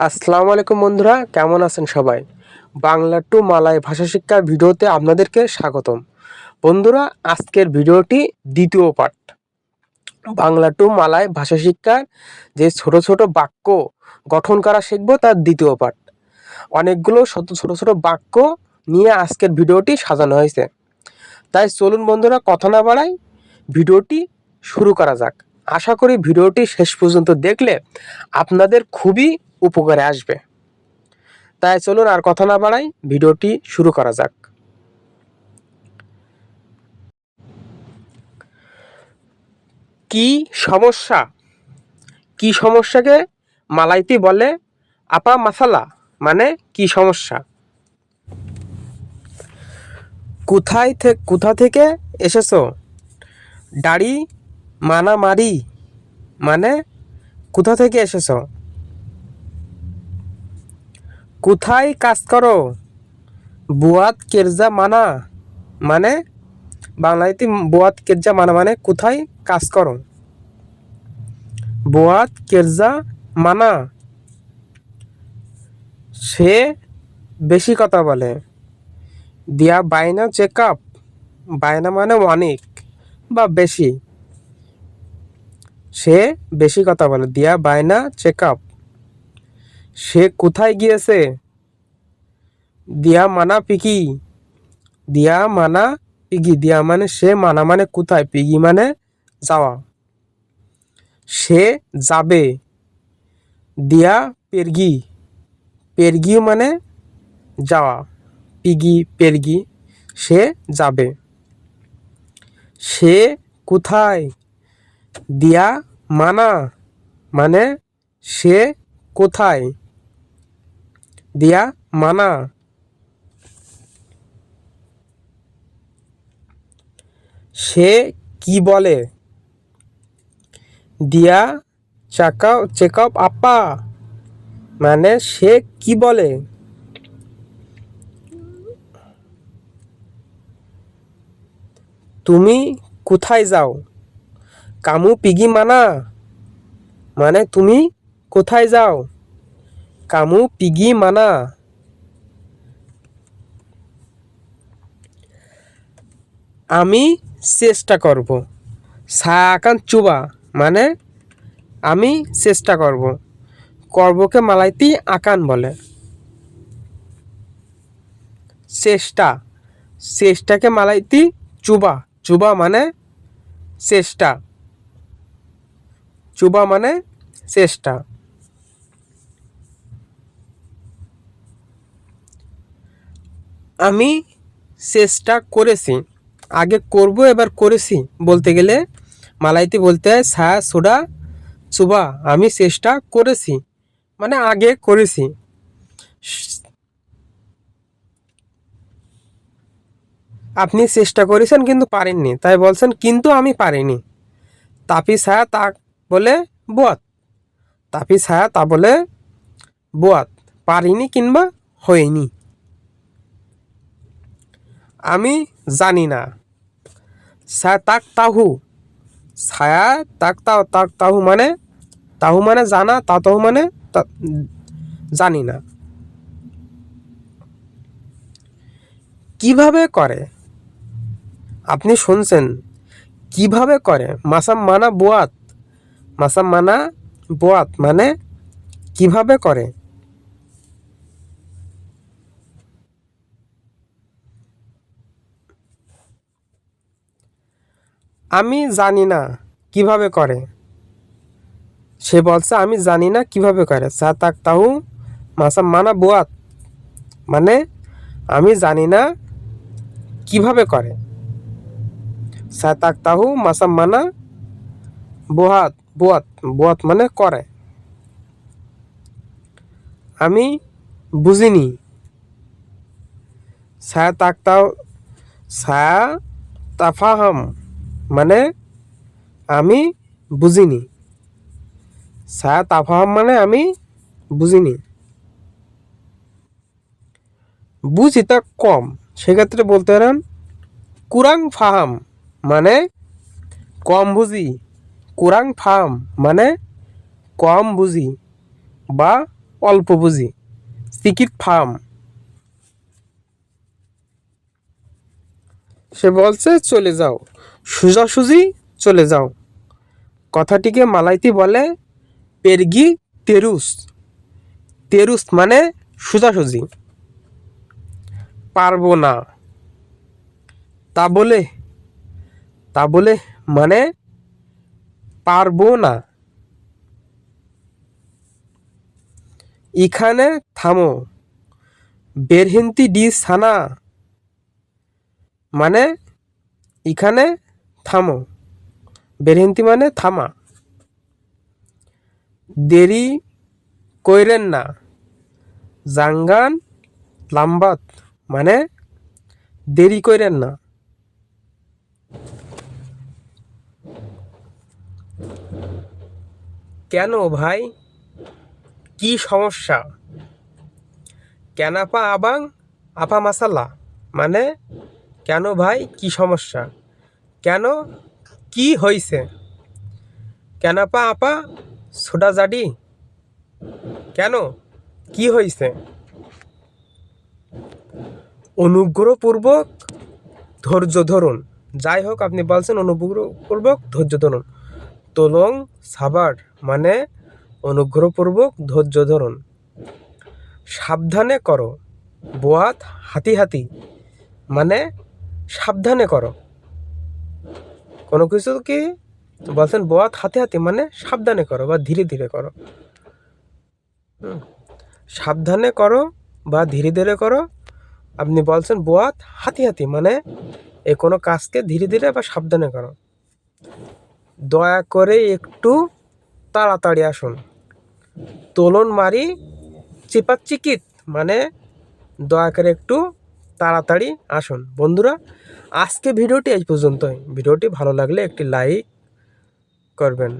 আসসালামু আলাইকুম বন্ধুরা, কেমন আছেন সবাই? বাংলা টু মালায় ভাষা শিক্ষার ভিডিওতে আপনাদেরকে স্বাগতম। বন্ধুরা, আজকের ভিডিওটি দ্বিতীয় পার্ট বাংলা টু মালায় ভাষা শিক্ষার যে ছোট ছোট বাক্য গঠন করা শিখব, তার দ্বিতীয় পার্ট অনেকগুলো শত ছোট ছোট বাক্য নিয়ে আজকের ভিডিওটি সাজানো হয়েছে। তাই চলুন বন্ধুরা, কথা না বাড়াই ভিডিওটি শুরু করা যাক। আশা করি ভিডিওটি শেষ পর্যন্ত দেখলে আপনাদের খুবই উপকারে আসবে। তাই চলুন আর কথা না বাড়াই, ভিডিওটি শুরু করা যাক। কি সমস্যা? কি সমস্যাকে মালাইতি বলে? আপা মাসালা মানে কি সমস্যা? কোথায় থেকে কোথা থেকে এসেছ? দাড়ি মানামারি মানে কোথা থেকে এসেছ? কোথায় কাজ করো? বুয়াত কেরজা মানা মানে? বাংলাতে বুয়াত কেরজা মানা মানে কোথায় কাজ করো? বুয়াত কেরজা মানা। সে বেশি কথা বলে। দিয়া বায়না চেক আপ বায়না মানে অনেক বা বেশি। সে বেশি কথা বলে। দিয়া বায়না চেক আপ সে কোথায় গিয়েছে? দিয়া মানা পিকি দিয়া মানা পিগি। দিয়া মানে সে, মানা মানে কোথায়? পিগি মানে যাওয়া। সে যাবে। দিয়া পেরগি। পেরগি মানে যাওয়া। পিগি, পেরগি, সে যাবে। সে কোথায়? দিয়া মানা মানে সে কোথায়? দিয়া মানা সে কি বলে? দিয়া চাকা চেকআপ, আপা। মানে সে কি বলে? তুমি কোথায় যাও? কামু পিগি মানা। মানে তুমি কোথায় যাও? কামু পিগি মানা। আমি চেষ্টা করব। সাকান চুবা মানে আমি চেষ্টা করব। করবকে মালাইতি আকান বলে। চেষ্টা, চেষ্টাকে মালাইতি চুবা চুবা মানে চেষ্টা। চুবা মানে চেষ্টা। আমি চেষ্টা করেছি। আগে করব, এবার করেছি। বলতে গেলে মালাইতে বলতে হয়, সা, সোডা চুবা আমি চেষ্টা করেছি। মানে আগে করেছি। আপনি চেষ্টা করেছেন কিন্তু পারেননি। তাই বলছেন, কিন্তু আমি পারিনি। তাপি ছায়া তা বলে, বুয়াত। তাপি ছায়া তা বলে, বুয়াত। পারিনি কিংবা হয়নি। আমি জানি না। ছায়া তাক তাহু। ছায়া তাক তাও তাক তাহু মানে তাহু মানে জানা, তা তাহু মানে জানি না। কীভাবে করে? আপনি শুনছেন, কীভাবে করে? মাসাম মানা বোয়াত মাসাম মানা বোয়াত মানে কীভাবে করে? আমি জানি না কীভাবে করে। সে বলছে, আমি জানি না কীভাবে করে। সা তাক তাহু মাসাম মানা বোয়াত। মানে আমি জানি না কীভাবে করে। সা তাক তাহু মাসাম মানা বোহাত বোয়াত বোয়াত মানে করে। আমি বুঝিনি। তাক তাও সা তাফাহাম মানে আমি বুঝিনি। সা তাফাহাম মানে আমি বুঝিনি। বুঝি তা কম, সেক্ষেত্রে বলতে পারেন কুরাং ফাহাম মানে কম বুঝি। কুরাং ফাহাম মানে কম বুঝি বা অল্প বুঝি। সিকিট ফার্ম সে বলছে চলে যাও। সোজাসুজি চলে যাও। কথাটিকে মালাইতে বলে পেরগি তেরুস। তেরুস মানে সোজাসুজি। পারব না। তা বলে তা বলে মানে পারব না। এখানে থামো। বেরহিন্তি ডি সানা মানে এখানে থামো। বেরহিন্তি মানে থামা। দেরি কইরেন না। জাঙ্গান লাম্বাত মানে দেরি কইরেন না। কেন ভাই? কি সমস্যা? কেনাপা আবাং আপা মাসালা মানে কেন ভাই? কি সমস্যা? কেন? কি হয়েছে কেনাপা আপা সোডা জাডি। কেন? কি হয়েছে অনুগ্রহপূর্বক ধৈর্য ধরুন। যাই হোক, আপনি বলছেন অনুগ্রহপূর্বক ধৈর্য ধরুন। তোলং সাবার মানে অনুগ্রহপূর্বক ধৈর্য ধরুন। সাবধানে করো। বোয়াত হাতি হাতি মানে সাবধানে করো। কোনো কিছু কি বলছেন বোয়াত হাতে হাতে মানে সাবধানে করো বা ধীরে ধীরে করো। সাবধানে করো বা ধীরে ধীরে করো। আপনি বলছেন বোয়াত হাতি হাতি মানে এ কোনো কাজকে ধীরে ধীরে বা সাবধানে করো। দয়া করে একটু তাড়াতাড়ি আসুন। তোলন মারি চিপাচিকিত মানে দয়া করে একটু তাড়াতাড়ি আসুন। বন্ধুরা আজকে ভিডিওটি এই পর্যন্তই। ভিডিওটি ভালো লাগলে একটি লাইক করবেন।